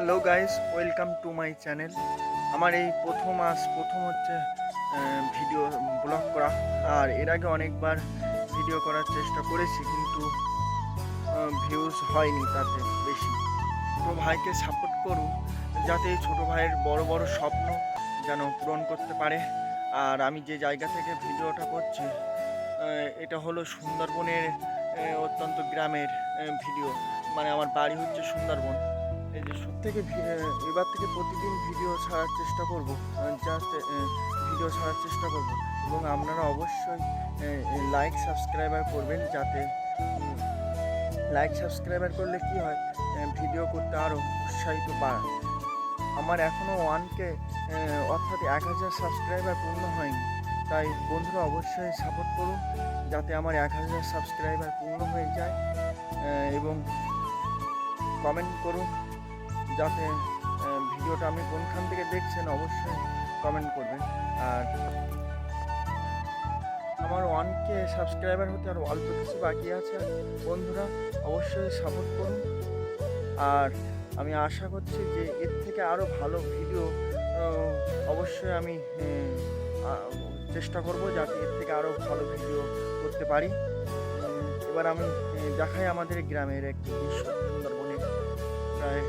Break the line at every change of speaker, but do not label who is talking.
Hello guys welcome to my channel আমার এই প্রথম আজ প্রথম হচ্ছে ভিডিও ব্লগ করা। আর এর আগে অনেকবার ভিডিও করার চেষ্টা করেছি, কিন্তু ভিউজ হয়নি তাতে বেশি। ছোটো ভাইকে সাপোর্ট করুন, যাতে এই ছোটো ভাইয়ের বড় বড় স্বপ্ন যেন পূরণ করতে পারে। আর আমি যে জায়গা থেকে ভিডিওটা করছি এটা হলো সুন্দরবনের অত্যন্ত গ্রামের ভিডিও মানে আমার বাড়ি হচ্ছে সুন্দরবন। থেকে এবার থেকে প্রতিদিন ভিডিও ছাড়ার চেষ্টা করব। জাস্ট ভিডিও ছাড়ার চেষ্টা করব। এবং আপনারা অবশ্যই লাইক সাবস্ক্রাইবার করবেন যাতে লাইক সাবস্ক্রাইবার করলে কি হয় ভিডিও করতে আরও উৎসাহিত বাড়ায়। আমার এখনও ওয়ানকে অর্থাৎ এক হাজার সাবস্ক্রাইবার পূর্ণ হয়নি। তাই বন্ধুরা অবশ্যই সাপোর্ট করুন, যাতে আমার এক হাজার সাবস্ক্রাইবার পূর্ণ হয়ে যায় এবং কমেন্ট করুন। যাতে ভিডিওটা আপনি কোনখান থেকে দেখছেন অবশ্যই কমেন্ট করবেন। আর আমার ওয়ানকে সাবস্ক্রাইবার হতে আর অল্প কিছু বাকি আছে। বন্ধুরা, অবশ্যই সাপোর্ট করুন। আর আমি আশা করছি যে এর থেকে আরও ভালো ভিডিও অবশ্যই আমি চেষ্টা করব যাতে এর থেকে আরও ভালো ভিডিও করতে পারি। এবার আমি দেখাই আমাদের গ্রামের একটি দৃশ্য, সুন্দরবনের প্রায়